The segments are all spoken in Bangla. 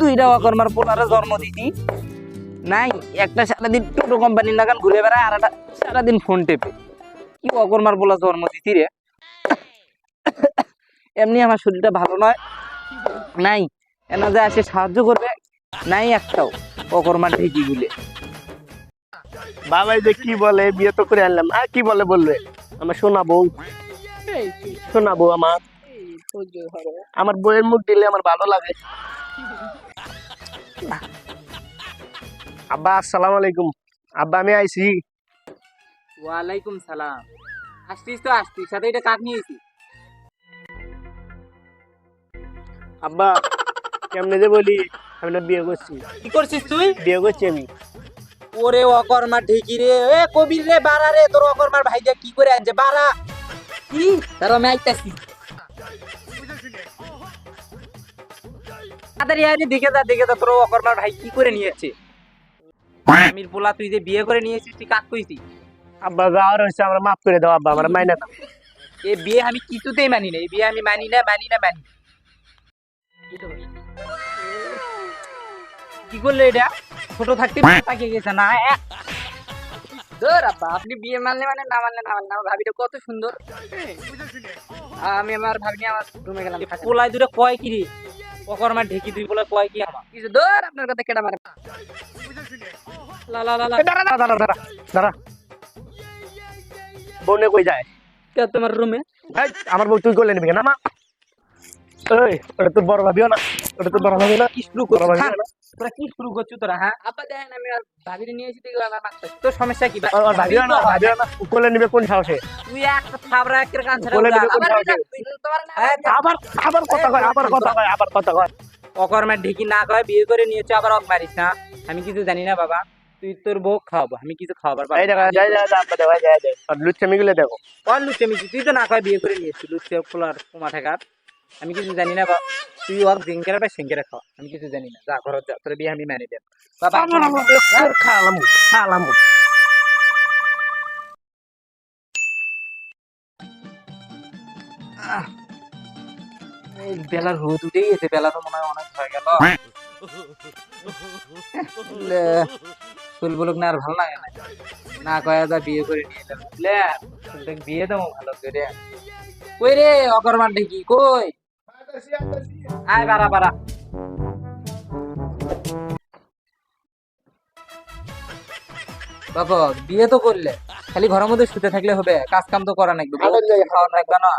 দুইটা অকর্মার পোলারে জন্ম দিতি নাই একটা সারাদিন টোটো কোম্পানির নাগান ঘুরে বেড়ায় আর একটা সারাদিন ফোন টেপে। কি অকর্মার পোলা জন্ম দিতি রে? এমনি আমার শরীরটা ভালো নয়। নাই এনা যে আসে সাহায্য করবে নাই একটাও অকর্মার ঢেকি গুলে বাবাই যে কি বলে বিয়ে তো করে আনলাম। আর কি বলে বলবে? আমার শোনা বউ। শোনা বউ আমার। আমার বউয়ের মুখ দিলে আমার ভালো লাগে। আব্বা আসসালামু আলাইকুম। আব্বা আমি আইছি। ওয়ালাইকুম সালাম। আসতিস তো আসতিস। সাথে এটা কাক নিয়েছি আব্বা কেমনে যে বলি আমি না বিয়ে করছি। কি করছিস তুই? বিয়ে করছি আমি। ওরে অকর্মার ঢেকি রে। এ কবির রে বাড়া রে। তোর অকর্মার ভাইটা কি করে আনছে? বাড়া। কি? তার আমি আইতাছি। তাড়াতাড়ি দেখে যা দেখে যা তোর অকর্মার ভাই কি করে নিয়েছে? আমির পোলা তুই যে বিয়ে করে নিয়েছিস তুই কাক কইছিস? আব্বা আমরা মাফ করে দাও আব্বা আমরা মাইনা দাও বিয়ে আমি কিছুতেই মানি না এই বিয়ে আমি মানি না মানি না মানি কি করলে এটা? ছোট থাকতে তাকিয়ে গেছে না ধুর আব্বা, আপনি বিয়ে মানলে মানে না মানলে না মানলে আমার ভাবিটা কত সুন্দর। আমি আমার ভাবি নিয়ে আমার রুমে গেলাম। পোলাই দুটো কয় কি রে পকরমার ঢেকি দুই বলে কয় কি আমার? কিছু ধর আপনার কথা কেটা মারে লা লা লা লা। দাঁড়া দাঁড়া দাঁড়া দাঁড়া দাঁড়া। বনে কই যায়? কে তোমার রুমে এই, আমার বউ তুই করলে নিবি কেন মা এই ওটা তোর বড় ভাবিও না ওটা তোর বড় ভাবিও না। কি শুরু ভাবি হ্যাঁ? তোরা কি শুরু করছিস তোরা হ্যাঁ? আপা দেখেন আমি ভাবিরে নিয়ে এসেছি দেখো আমার তোর সমস্যা কি? ওর- ভাবিও না ভাবিও না। কোলে নিবে কোন সাহসে? তুই একটা থাবরা একের কান ছাড়া। কোন আবার সাহসে? আবার আবার কথা কয় আবার কথা কয় আবার কথা কয়। অকর্মার ঢেকি না কয় বিয়ে করে নিয়েছো আবার অক মারিস না? আমি কিছু জানি না বাবা। তুই তোর বউ খাওয়াবো আমি কিছু খাওয়াবার পাবো এই দেখা যায় যায় আপনি দেখা যায় যায় আর লুচ্চামি গুলো দেখো। কোন লুচে মিছি তুই তো না কয় বিয়ে করে নিয়েছিস লুচে পোলার কুমা ঠেকার আমি কিছু জানি না বা তুই ওর জিঙ্কেরা বা সিঙ্কেরা খাওয়া আমি কিছু জানি না। যা ঘর যা। তোর বিয়ে আমি মেনে দেব বাবা খালাম বেলার রোদ উঠে গেছে বেলা তো মনে হয় অনেক হয়ে গেল চুল বলুক না আর ভালো লাগে না না কয়া যা বিয়ে করে নিয়ে। বুঝলে বিয়ে দেবো ভালো করে কই রে অকর্মার কই? আয় বাড়া বাড়া। বাবা বিয়ে তো করলে। খালি ঘরের মধ্যে শুতে থাকলে হবে। কাজ কাম তো করা নাকবে। খাওয়া না।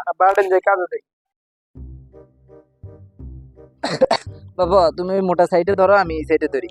কাজে বাবা তুমি মোটা সাইডে ধরো আমি এই সাইডে ধরি।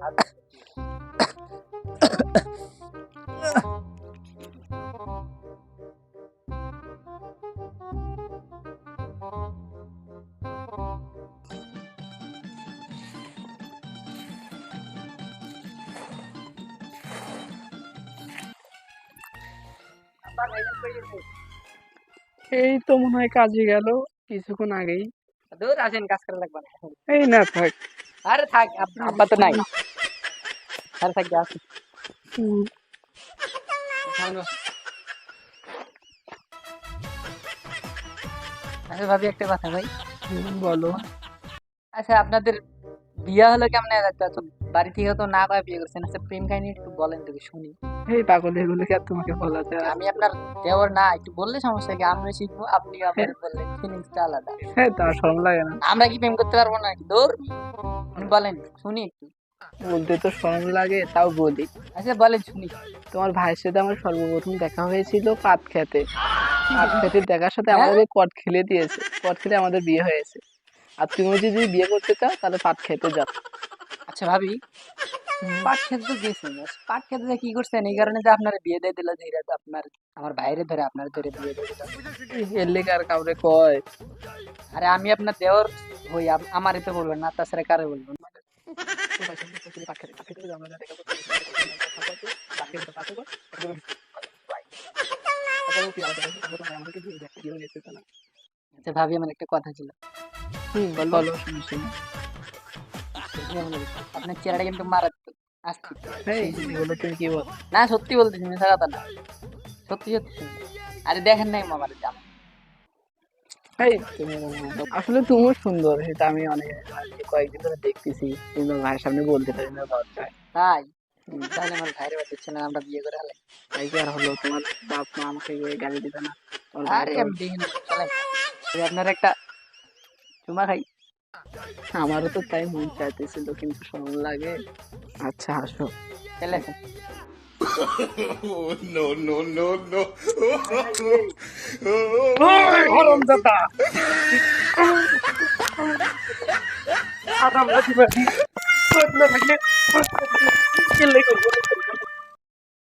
এই তো মনে হয় কাজে গেল কিছুক্ষণ আগেই। দূর আসেন কাজ করা লাগবে এই না থাক। আরে থাক আব্বা তো নাই। আরে থাক যা। আচ্ছা ভাবি একটা কথা ভাই। বলো। আচ্ছা আপনাদের বিয়ে হলো কেমন তো বাড়ি থেকে তো না কয়ে বিয়ে করছেন আচ্ছা প্রেম কাহিনী একটু বলেন তো শুনি। এই পাগল এগুলো কি আর তোমাকে বলা যায় আমি আপনার দেওয়ার না একটু বললে সমস্যা কি? আমরা শিখব আপনি আপনার বললেন ফিলিংসটা আলাদা। হ্যাঁ তার সরম লাগে না। আমরা কি প্রেম করতে পারব না দূর বলেন শুনি একটু। বলতে তো সরম লাগে তাও বলি। আচ্ছা বলেন শুনি। তোমার ভাইয়ের সাথে আমার সর্বপ্রথম দেখা হয়েছিল পাট খেতে। পাট খেতে দেখার সাথে আমাদের কট খেলে দিয়েছে। কট খেলে আমাদের বিয়ে হয়েছে। আর তুমি যদি বিয়ে করতে চাও, তাহলে পাট খেতে যাও। আচ্ছা ভাবি পাট খেতে তো গেছেন পাট খেতে যে কি করছেন, এই কারণে যে আপনার বিয়ে দিয়ে দিল, যে আপনার, আমার বাইরে ধরে আপনার ধরে বিয়ে দিয়ে দিল। এর কাউরে কয়। আরে, আমি আপনার দেওয়ার হই, আম- আমারই তো বলবেন না, তাছাড়া কারে বলবেন। আচ্ছা ভাবি, আমার একটা কথা ছিল। বলো। শুনি শুনি আপনার চেহারাটা কিন্তু মারাত্মক। আস্তে তুমি কি বল? না সত্যি বলতেছি মিথ্যা কথা না সত্যি সত্যি আরে দেখেন নাই মামার জাম। আসলে তুমিও সুন্দর সেটা আমি অনেক কয়েকদিন ধরে দেখতেছি। কিন্তু ভাইয়ের সামনে বলতে পারি না তাই? তাহলে আমার ভাইরে বাদ দিচ্ছে না আমরা বিয়ে করে তাই কি আর হলো? তোমার বাপ মা আমাকে গালি দিবে না? আরে আমি দেখি না আপনার একটা চুমা খাই আমারও তো তাই মন চাইতেছিল কিন্তু সময় লাগে। আচ্ছা আসো। চলে হরমজাদা আরাম লাগবে না থাকলে কেলে করব